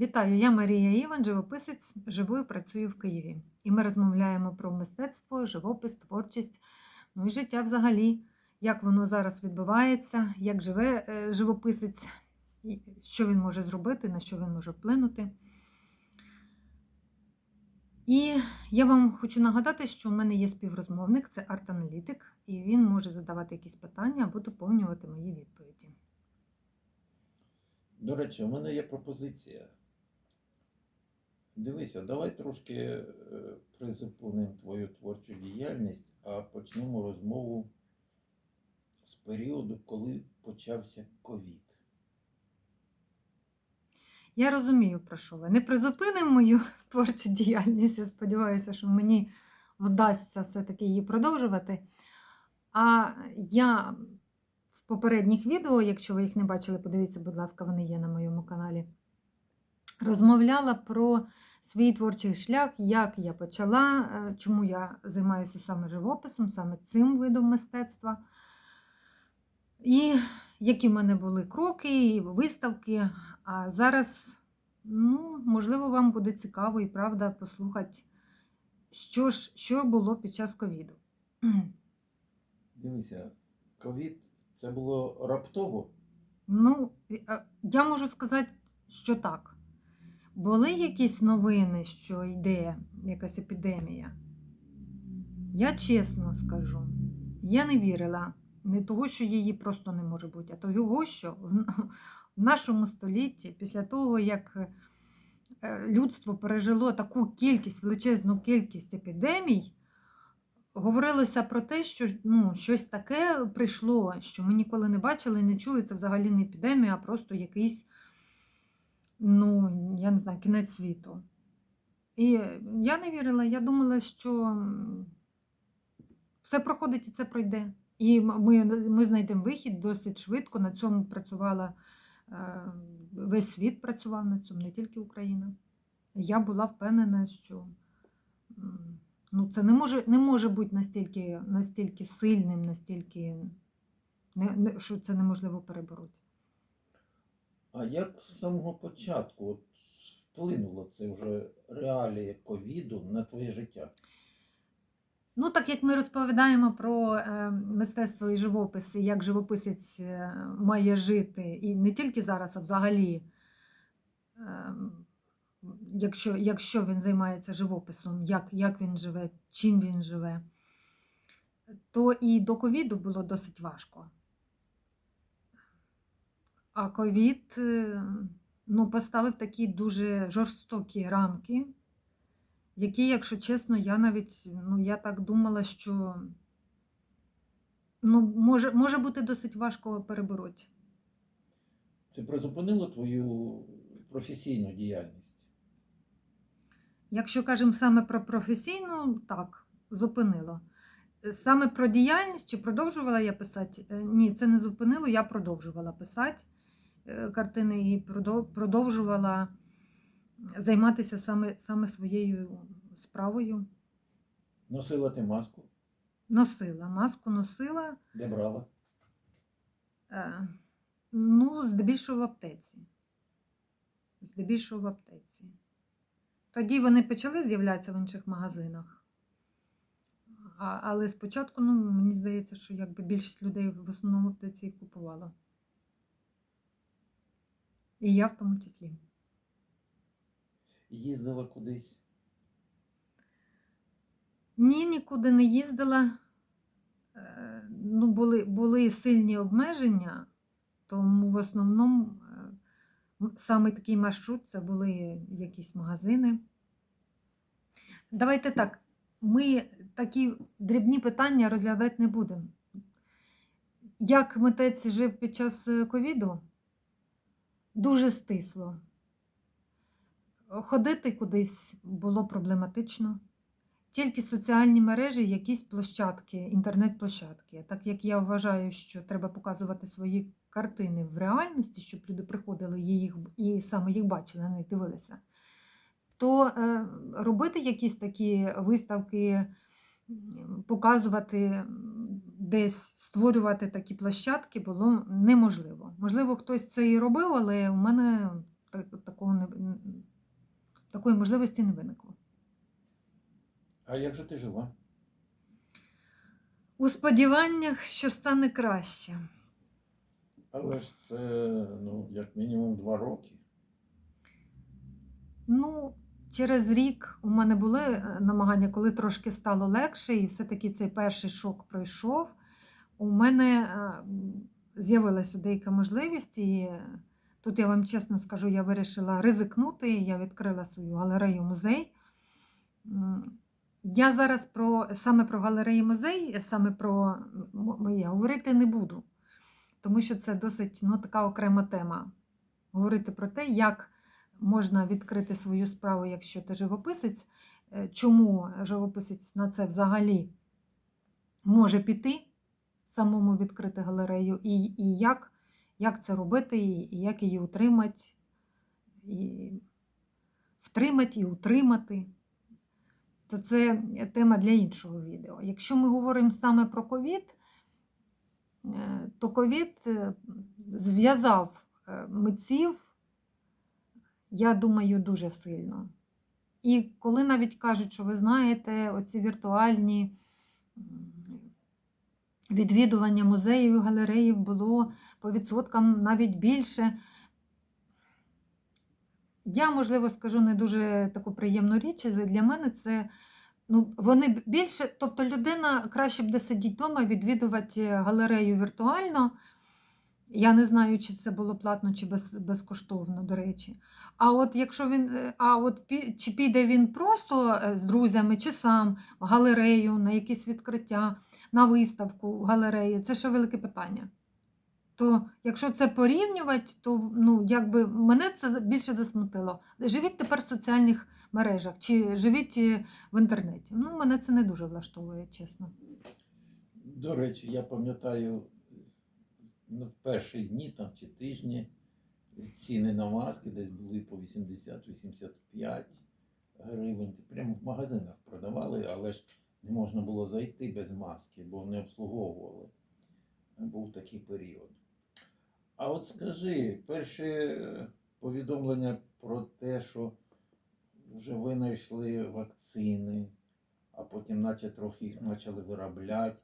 Вітаю, я Марія Іван, живописець, живу і працюю в Києві. І ми розмовляємо про мистецтво, живопис, творчість, ну і життя взагалі, як воно зараз відбувається, як живе е, живописець, що він може зробити, на що він може вплинути. І я вам хочу нагадати, що в мене є співрозмовник, це арт-аналітик, і він може задавати якісь питання або доповнювати мої відповіді. До речі, у мене є пропозиція. Дивися, давай трошки е, призупинимо твою творчу діяльність, а почнемо розмову з періоду, коли почався ковід. Я розумію, про що ви. Не призупинимо мою творчу діяльність. Я сподіваюся, що мені вдасться все-таки її продовжувати. А я в попередніх відео, якщо ви їх не бачили, подивіться, будь ласка, вони є на моєму каналі. Розмовляла про свій творчий шлях, як я почала, е, чому я займаюся саме живописом, саме цим видом мистецтва. І які в мене були кроки, і виставки. А зараз, ну, можливо, вам буде цікаво і правда послухати, що ж що було під час ковіду. Дивися, ковід це було раптово. Ну, е, я можу сказати, що так. Були якісь новини, що йде якась епідемія. Я чесно скажу, я не вірила не того, що її просто не може бути, а того, що в нашому столітті, після того, як е, людство пережило таку кількість, величезну кількість епідемій, говорилося про те, що ну, щось таке прийшло, що ми ніколи не бачили, не чули. Це взагалі не епідемія, а просто якийсь, ну, я не знаю, кінець світу. І я не вірила, я думала, що все проходить і це пройде. І ми ми знайдемо вихід досить швидко. На цьому працювала е, весь світ працював на цьому, не тільки Україна. Я була впевнена, що ну, це не може не може бути настільки настільки сильним, настільки, не, що це неможливо перебороти. А як з самого початку от, вплинуло це вже реалії ковіду на твоє життя? Ну, так як ми розповідаємо про е, мистецтво і живопис, і як живописець е, має жити, і не тільки зараз, а взагалі, е, якщо якщо він займається живописом, як, як він живе, чим він живе, то і до ковіду було досить важко. А ковід ну, поставив такі дуже жорстокі рамки які, якщо чесно, я навіть ну, я так думала, що ну, може, може бути досить важко перебороти. Це призупинило твою професійну діяльність? Якщо кажемо саме про професійну, так, зупинило. Саме про діяльність чи продовжувала я писати? Е, ні, це не зупинило, я продовжувала писати е, картини і продовжувала займатися саме саме своєю справою. Носила ти маску? Носила. Маску носила. Де брала? Е, ну, здебільшого в аптеці. Здебільшого в аптеці. Тоді вони почали з'являтися в інших магазинах. А, Але спочатку, ну, мені здається, що якби більшість людей в основному аптеці їх купувала. І я в тому числі їздила кудись? Ні, нікуди не їздила. Е, ну, Були були сильні обмеження, тому в основному е, саме такий маршрут це були якісь магазини. Давайте так, ми такі дрібні питання розглядати не будемо. Як митець жив під час е, ковіду? Дуже стисло. Ходити кудись було проблематично. Тільки соціальні мережі, якісь площадки, інтернет-площадки. Так як я вважаю, що треба показувати свої картини в реальності, щоб люди приходили їх, і саме їх бачили, на них дивилися, то е, робити якісь такі виставки, показувати десь, створювати такі площадки було неможливо. Можливо, хтось це і робив, але у мене такого не такої можливості не виникло. А як же ти жила? У сподіваннях, що стане краще. Але ж це, ну, як мінімум два роки. Ну, через рік у мене були е, намагання, коли трошки стало легше, і все-таки цей перший шок пройшов. У мене е, з'явилася деяка можливість, і тут я вам чесно скажу, я вирішила ризикнути. Я відкрила свою галерею музей. Я зараз про саме про галереї музей, саме про моє говорити не буду, тому що це досить ну, така окрема тема. Говорити про те, як можна відкрити свою справу, якщо ти живописець, е, чому живописець на це взагалі може піти, самому відкрити галерею, і, і як, як це робити, і, як її утримати, і втримати і утримати. То це тема для іншого відео. Якщо ми говоримо саме про ковід, е, то ковід е, зв'язав митців я думаю, дуже сильно. І коли навіть кажуть, що ви знаєте, оці віртуальні відвідування музеїв і галереїв було по відсоткам навіть більше. Я, можливо, скажу не дуже таку приємну річ, але для мене це ну, вони більше, тобто людина краще буде сидіти вдома, відвідувати галерею віртуально. Я не знаю, чи це було платно чи без, безкоштовно, до речі. А от якщо він, е, а от чи піде він просто е, з друзями, чи сам в галерею, на якісь відкриття, на виставку в галереї, це ще велике питання. То якщо це порівнювати, то ну, якби мене це більше засмутило. Живіть тепер в соціальних мережах чи живіть е, в інтернеті. Ну, мене це не дуже влаштовує, чесно. До речі, я пам'ятаю в перші дні там, чи тижні ціни на маски десь були по 80-85 гривень. Прямо в магазинах продавали, але ж не можна було зайти без маски, бо не обслуговували. Був такий період. А от скажи, перші е, повідомлення про те, що вже винайшли вакцини, а потім, наче трохи їх почали виробляти,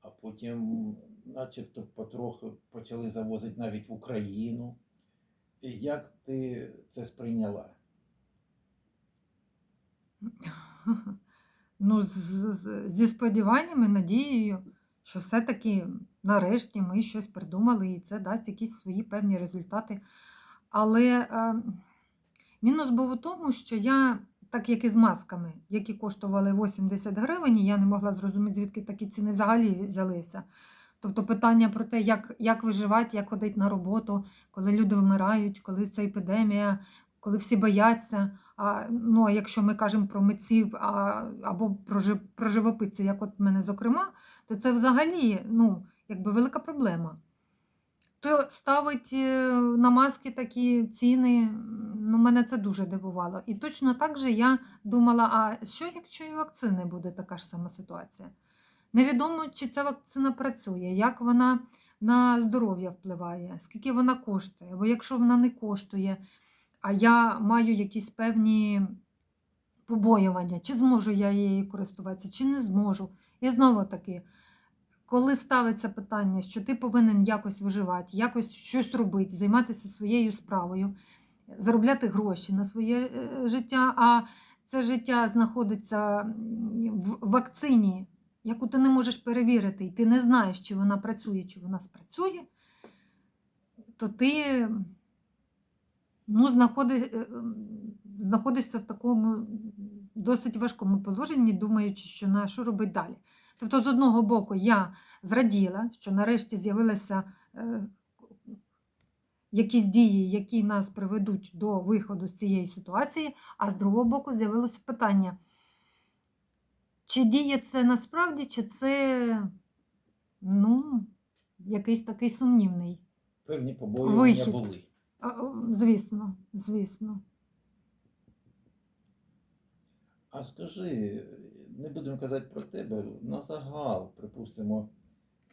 а потім, начебто, потроху почали завозити навіть в Україну. Як ти це сприйняла? Ну, з- з- зі сподіваннями, надією, що все-таки нарешті ми щось придумали і це дасть якісь свої певні результати. Але е, мінус був у тому, що я, так як і з масками, які коштували 80 гривень, я не могла зрозуміти, звідки такі ціни взагалі взялися. Тобто питання про те, як, як виживати, як ходити на роботу, коли люди вмирають, коли це епідемія, коли всі бояться. А, ну, а якщо ми кажемо про митців а, або про, жи- про живописців, як от мене зокрема, то це взагалі ну, якби велика проблема. То ставить е, на маски такі ціни, ну, мене це дуже дивувало. І точно так же я думала, а що якщо і вакцини буде така ж сама ситуація? Невідомо, чи ця вакцина працює, як вона на здоров'я впливає, скільки вона коштує. Бо якщо вона не коштує, а я маю якісь певні побоювання, чи зможу я її користуватися, чи не зможу. І знову таки, коли ставиться питання, що ти повинен якось виживати, якось щось робити, займатися своєю справою, заробляти гроші на своє е, життя, а це життя знаходиться в вакцині, яку ти не можеш перевірити, і ти не знаєш, чи вона працює, чи вона спрацює, то ти ну, знаходиш, е, знаходишся в такому досить важкому положенні, думаючи, що на що робити далі. Тобто, з одного боку, я зраділа, що нарешті з'явилися е, якісь дії, які нас приведуть до виходу з цієї ситуації, а з другого боку, з'явилося питання, чи діє це насправді, чи це ну, якийсь такий сумнівний. Певні побоювання Вихід. були. А, Звісно, звісно. А скажи, не будемо казати про тебе, на загал, припустимо,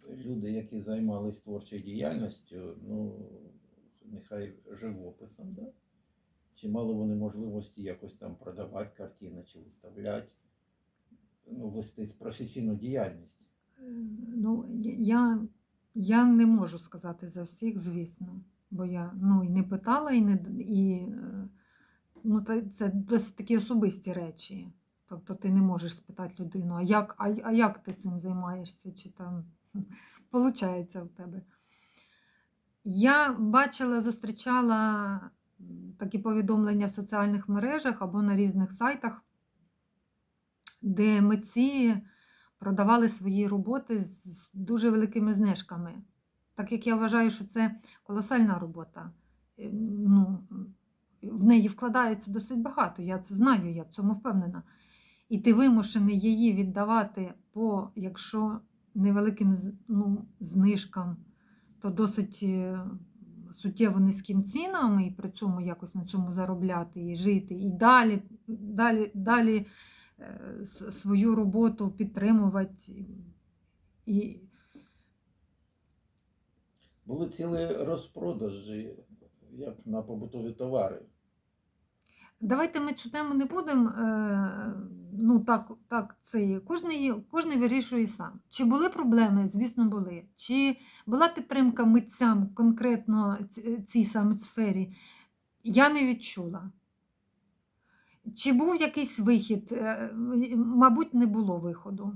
люди, які займалися творчою діяльністю, ну, нехай живописом, да? Чи мали вони можливості якось там продавати картини чи виставляти, ну, вести професійну діяльність? Е, Ну, я, я не можу сказати за всіх, звісно, бо я ну, і не питала, і не і, е, ну, це досить такі особисті речі. Тобто ти не можеш спитати людину, а як, а, а як ти цим займаєшся, чи там виходить в тебе. Я бачила, зустрічала такі повідомлення в соціальних мережах або на різних сайтах, де митці продавали свої роботи з дуже великими знижками. Так як я вважаю, що це колосальна робота. Е, Ну, в неї вкладається досить багато, я це знаю, я в цьому впевнена. І ти вимушений її віддавати по, якщо невеликим ну, знижкам, то досить е, суттєво низьким цінам, і при цьому якось на цьому заробляти і жити, і далі, далі, далі свою роботу підтримувати. І, Були цілі розпродажі, як на побутові товари. Давайте ми цю тему не будемо. Е, ну так, так це кожний, кожний вирішує сам. Чи були проблеми? Звісно, були. Чи була підтримка митцям конкретно цій саме сфері? Я не відчула. Чи був якийсь вихід? Е, Мабуть, не було виходу.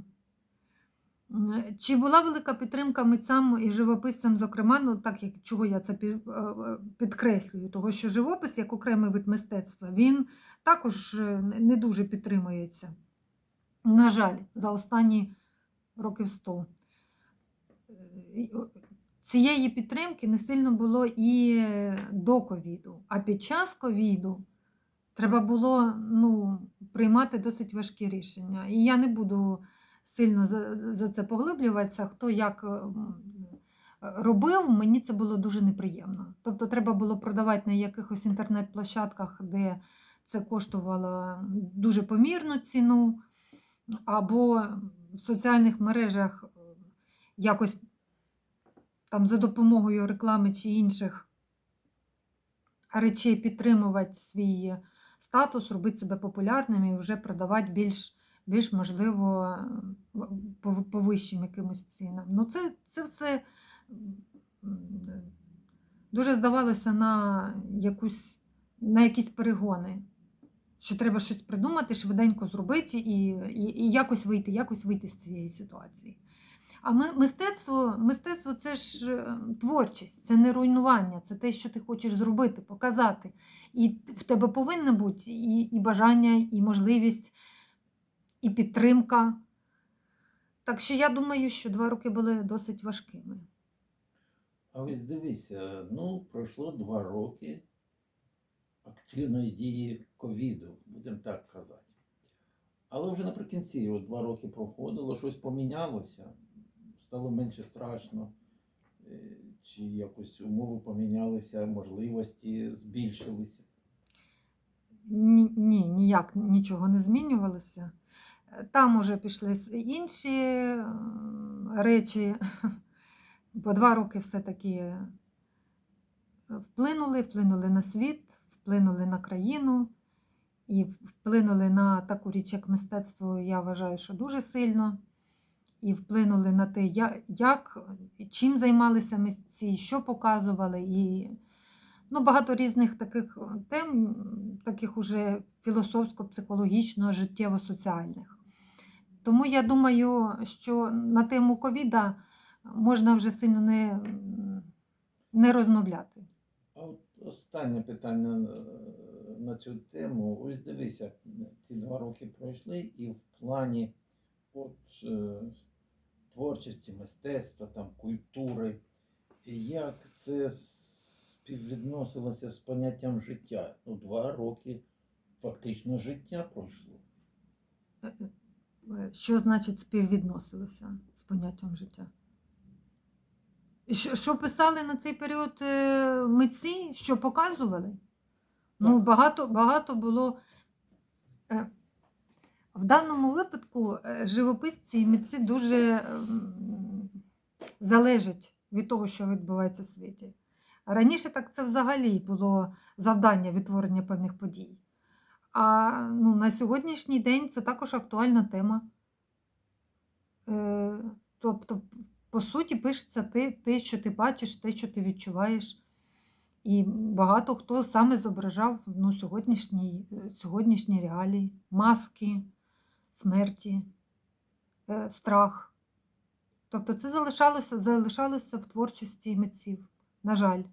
Чи була велика підтримка митцям і живописцям, зокрема, ну так як чого я це е, е, підкреслюю, того що живопис як окремий вид мистецтва, він також не- дуже підтримується. На жаль, за останні років 100. Е, і, о, Цієї підтримки не сильно було і до ковіду, а під час ковіду треба було ну, приймати досить важкі рішення. І я не буду сильно за, це поглиблюватися, хто як е, робив, мені це було дуже неприємно. Тобто треба було продавати на якихось інтернет-площадках, де це коштувало дуже помірну ціну, або в соціальних мережах е, якось там за допомогою реклами чи інших речей підтримувати свій статус, робити себе популярним і вже продавати більш, більш можливо, по, по вищим якимось цінам. Ну, це, це все дуже здавалося на, якусь, на якісь перегони. Що треба щось придумати, швиденько зробити і, і, і якось вийти, якось вийти з цієї ситуації. А ми, мистецтво, мистецтво це ж е, творчість, це не руйнування, це те, що ти хочеш зробити, показати. І в тебе повинно бути і, і бажання, і можливість, і підтримка. Так що я думаю, що два роки були досить важкими. А ось дивися, ну, пройшло два роки активної дії ковіду, будемо так казати. Але вже наприкінці, от два роки проходило, щось помінялося, стало менше страшно, е, чи якось умови помінялися, можливості збільшилися. Ні, ні, ніяк нічого не змінювалося. Там уже пішли інші е, речі. По два роки все-таки е, вплинули, вплинули на світ, вплинули на країну і вплинули на таку річ, як мистецтво, я вважаю, що дуже сильно. І вплинули на те, як, чим займалися митці, що показували. І ну, багато різних таких тем, таких уже філософсько-психологічно, життєво-соціальних. Тому я думаю, що на тему ковіда можна вже сильно не, не розмовляти. От останнє питання е, на цю тему. Ось дивися, ці два роки пройшли, і в плані от, е, творчості, мистецтва, там, культури, як це співвідносилося з поняттям життя? Ну, два роки фактично життя пройшло. Е, е, Що значить співвідносилися з поняттям життя? Що, писали на цей період е, митці, що показували? Ну, багато, багато було. Е, В даному випадку е, живописці і митці дуже ем, залежать від того, що відбувається в світі. Раніше так це взагалі було завдання відтворення певних подій. А ну, на сьогоднішній день це також актуальна тема. Е, тобто, по суті, пишеться те, те, що ти бачиш, те, що ти відчуваєш. І багато хто саме зображав ну, сьогоднішні, сьогоднішні реалії, маски, смерті, е, страх. Тобто це залишалося, залишалося в творчості митців, на жаль.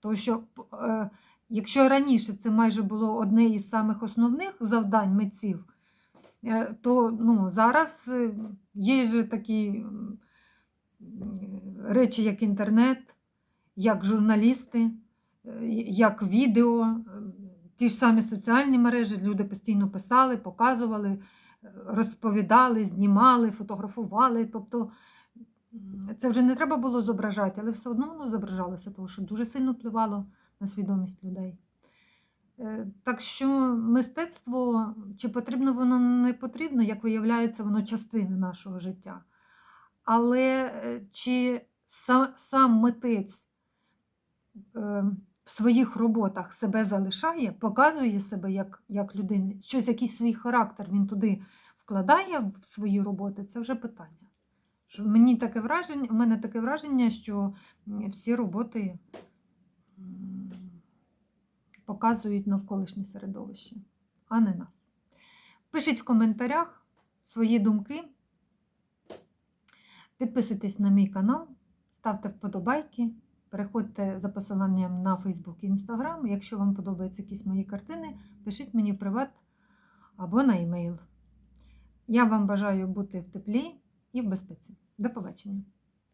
Тому що е, якщо раніше це майже було одне із самих основних завдань митців, е, то ну, зараз є ж такі речі, як інтернет, як журналісти, як відео, ті ж самі соціальні мережі, люди постійно писали, показували, розповідали, знімали, фотографували. Тобто це вже не треба було зображати, але все одно воно зображалося, тому що дуже сильно впливало на свідомість людей. Е, Так що мистецтво, чи потрібно воно не потрібно, як виявляється, воно частина нашого життя. Але е, чи сам, сам митець е, в своїх роботах себе залишає, показує себе як, як людина, щось, якийсь свій характер він туди вкладає в свої роботи, це вже питання. Мені таке враження, у мене таке враження, що всі роботи показують навколишнє середовище, а не нас. Пишіть в коментарях свої думки. Підписуйтесь на мій канал, ставте вподобайки, переходьте за посиланням на Facebook і Instagram. Якщо вам подобаються якісь мої картини, пишіть мені в приват або на емейл. Я вам бажаю бути в теплі і в безпеці. До побачення!